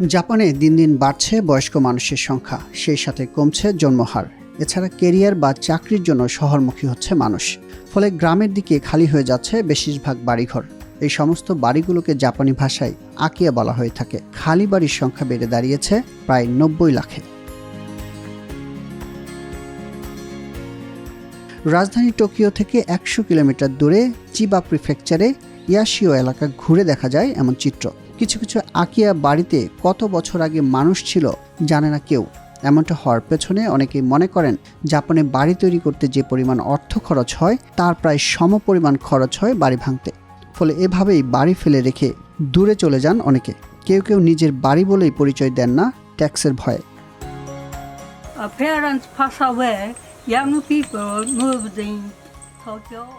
জাপানে দিন দিন বাড়ছে বয়স্ক মানুষের সংখ্যা, সেই সাথে কমছে জন্মহার। এছাড়া কেরিয়ার বা চাকরির জন্য শহরমুখী হচ্ছে মানুষ। ফলে গ্রামের দিকে খালি হয়ে যাচ্ছে বেশিরভাগ বাড়িঘর। এই সমস্ত বাড়িগুলোকে জাপানি ভাষায় আকিয়া বলা হয়ে থাকে। খালি বাড়ির সংখ্যা বেড়ে দাঁড়িয়েছে প্রায় নব্বই লাখে। রাজধানী টোকিও থেকে একশো কিলোমিটার দূরে চিবা প্রিফেকচারে ইয়াশিও এলাকা ঘুরে দেখা যায় এমন চিত্র। কিছু কিছু আকিয়া বাড়িতে কত বছর আগে মানুষ ছিল জানে না কেউ। এমনটা হওয়ার পেছনে অনেকেই মনে করেন জাপানে বাড়ি তৈরি করতে যে পরিমাণ অর্থ খরচ হয় তার প্রায় সম পরিমাণ খরচ হয় বাড়ি ভাঙতে। ফলে এভাবেই বাড়ি ফেলে রেখে দূরে চলে যান অনেকে। কেউ কেউ নিজের বাড়ি বলেই পরিচয় দেন না ট্যাক্সের ভয়ে.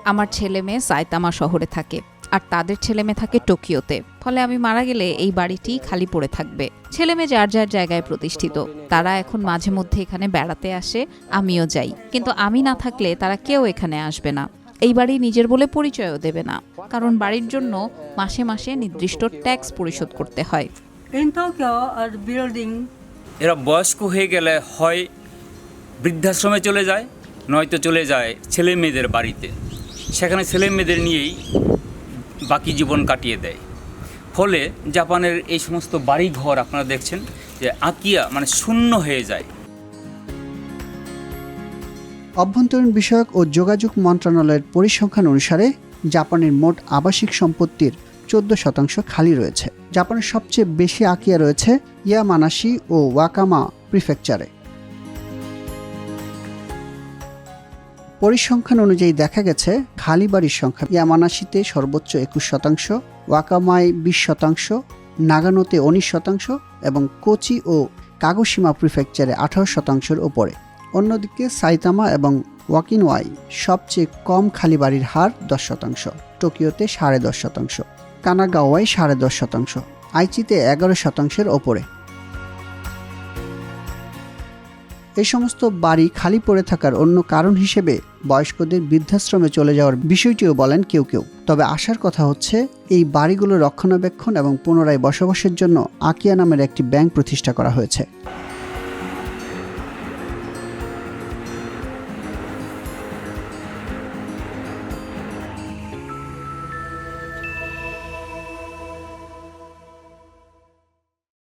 আমার ছেলে মেয়ে সাইতামা শহরে থাকে। আর তাদের ছেলে মেয়ে থাকে টোকিওতে। ফলে আমি মারা গেলে এই বাড়িটি খালি পড়ে থাকবে। ছেলে মেয়ে যার যার জায়গায় প্রতিষ্ঠিত। তারা এখন মাঝে মধ্যে এখানে বেড়াতে আসে আমিও যাই। কিন্তু আমি না থাকলে তারা কেউ এখানে আসবে না। এই বাড়ি নিজের বলে পরিচয়ও দেবে না। কারণ বাড়ির জন্য মাসে মাসে নির্দিষ্ট ট্যাক্স পরিশোধ করতে হয়। এরা বয়স্ক হয়ে গেলে হয় বৃদ্ধাশ্রমে চলে যায় নয়তো চলে যায় ছেলে মেয়েদের বাড়িতে। সেখানে ছেলে মেয়েদের নিয়েই বাকি জীবন কাটিয়ে দেয়। ফলে জাপানের এই সমস্ত বাড়ি ঘর আপনারা দেখছেন যে আকিয়া মানে শূন্য হয়ে যায়। অভ্যন্তরীণ বিষয়ক ও যোগাযোগ মন্ত্রণালয়ের পরিসংখ্যান অনুসারে জাপানের মোট আবাসিক সম্পত্তির চোদ্দ শতাংশ খালি রয়েছে। জাপানের সবচেয়ে বেশি আকিয়া রয়েছে ইয়ামানাশি ও ওয়াকামা প্রিফেকচারে। পরিসংখ্যান অনুযায়ী দেখা গেছে, খালি বাড়ির সংখ্যা ইয়ামানাশিতে সর্বোচ্চ একুশ শতাংশ, ওয়াকামায় বিশ শতাংশ, নাগানোতে উনিশ শতাংশ এবং কোচি ও কাগোসীমা প্রিফেকচারে আঠারো শতাংশের ওপরে অন্যদিকে সাইতামা এবং ওয়াকিনওয়াই সবচেয়ে কম খালি বাড়ির হার দশ শতাংশ, টোকিওতে সাড়ে দশ শতাংশ কানাগাওয়াই সাড়ে দশ শতাংশ, আইচিতে এগারো শতাংশের ওপরে এই সমস্ত বাড়ি খালি পড়ে থাকার অন্য কারণ হিসেবে বয়স্কদের বৃদ্ধাশ্রমে চলে যাওয়ার বিষয়টিও বলেন কেউ কেউ। তবে আসার কথা হচ্ছে, এই বাড়িগুলো রক্ষণাবেক্ষণ এবং পুনরায় বসবাসের জন্য আকিয়া নামের একটি ব্যাংক প্রতিষ্ঠা করা হয়েছে।